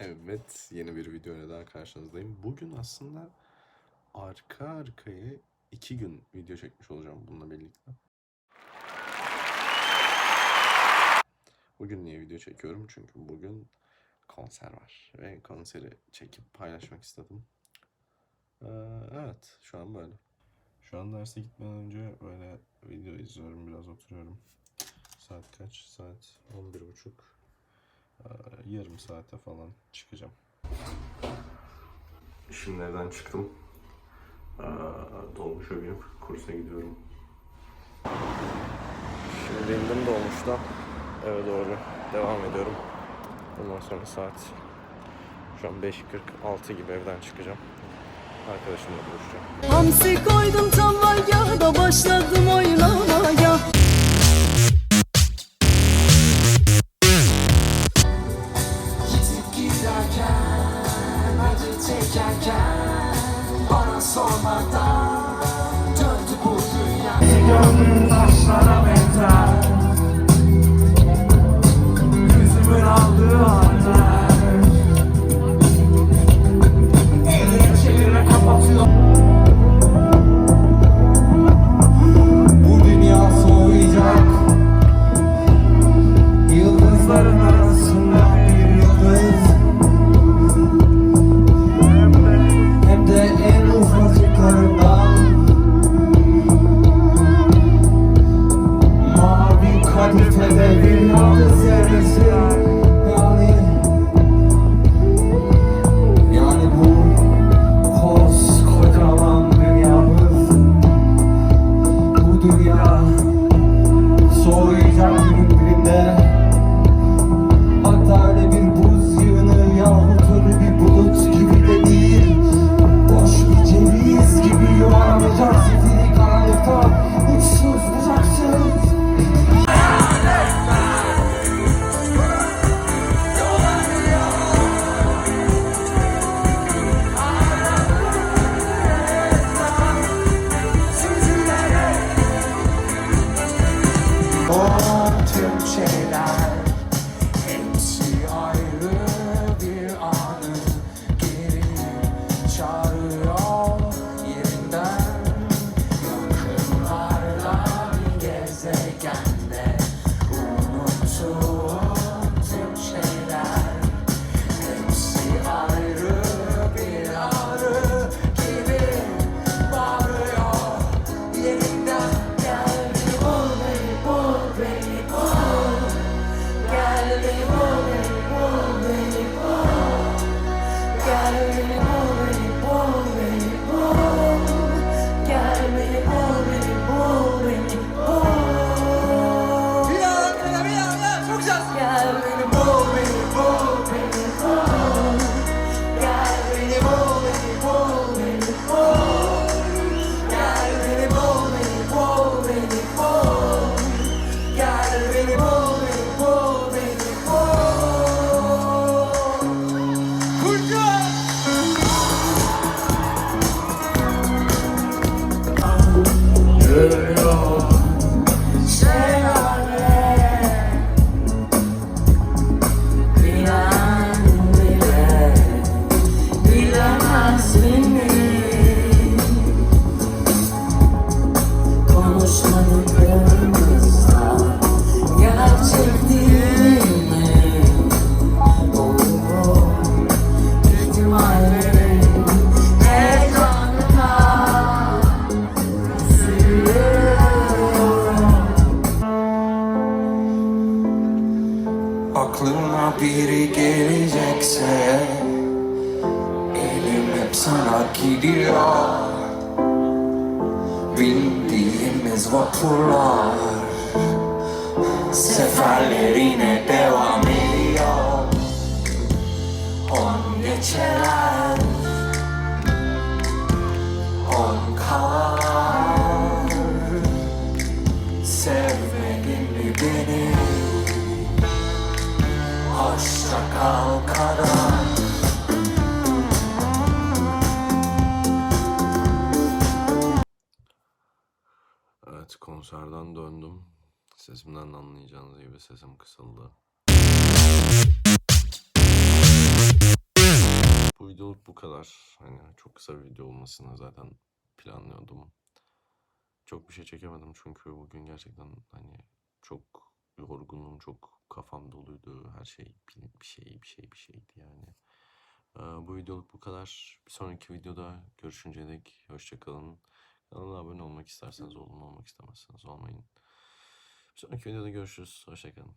Evet, yeni bir video ile daha karşınızdayım. Bugün aslında arka arkaya iki gün video çekmiş olacağım bununla birlikte. Bugün niye video çekiyorum? Çünkü bugün konser var ve konseri çekip paylaşmak istedim. Ee, evet, şu an böyle. Şu an derse gitmeden önce böyle video izliyorum, biraz oturuyorum. Saat kaç? Saat 11.30. Ee, yarım saate falan çıkacağım. Şimdi evden çıktım. Ee, dolmuşa binip kursa gidiyorum. Şimdi indim dolmuştan. Eve doğru devam ediyorum. Ondan sonra saat şu an 5.46 gibi evden çıkacağım. Arkadaşımla buluşacağım. Hamsi koydum çekerken bana sormadan döndü bu dünya. Oh, to change. Bilemez beni. Konuşmadıklarımızda gerçek değil mi? Oh, ihtimallerin ekranına Aklıma biri gelecekse sana gidiyor. Bindiğimiz vapurlar Seferlerine devam ediyor. On geçeler On kalan Sevmedin mi beni? Hoşça kal kadar Evet, konserden döndüm. Sesimden de anlayacağınız gibi sesim kısıldı. videoluk bu kadar. Hani çok kısa bir video olmasını zaten planlıyordum. Çok bir şey çekemedim çünkü bugün gerçekten hani çok yorgunum, çok kafam doluydu. Her şey bir şey, bir şey, bir şeydi yani. Ee, bu videoluk bu kadar. Bir sonraki videoda görüşünceye dek hoşçakalın. Kanala abone olmak isterseniz olun, olmak istemezseniz olmayın. Bir sonraki videoda görüşürüz. Hoşçakalın.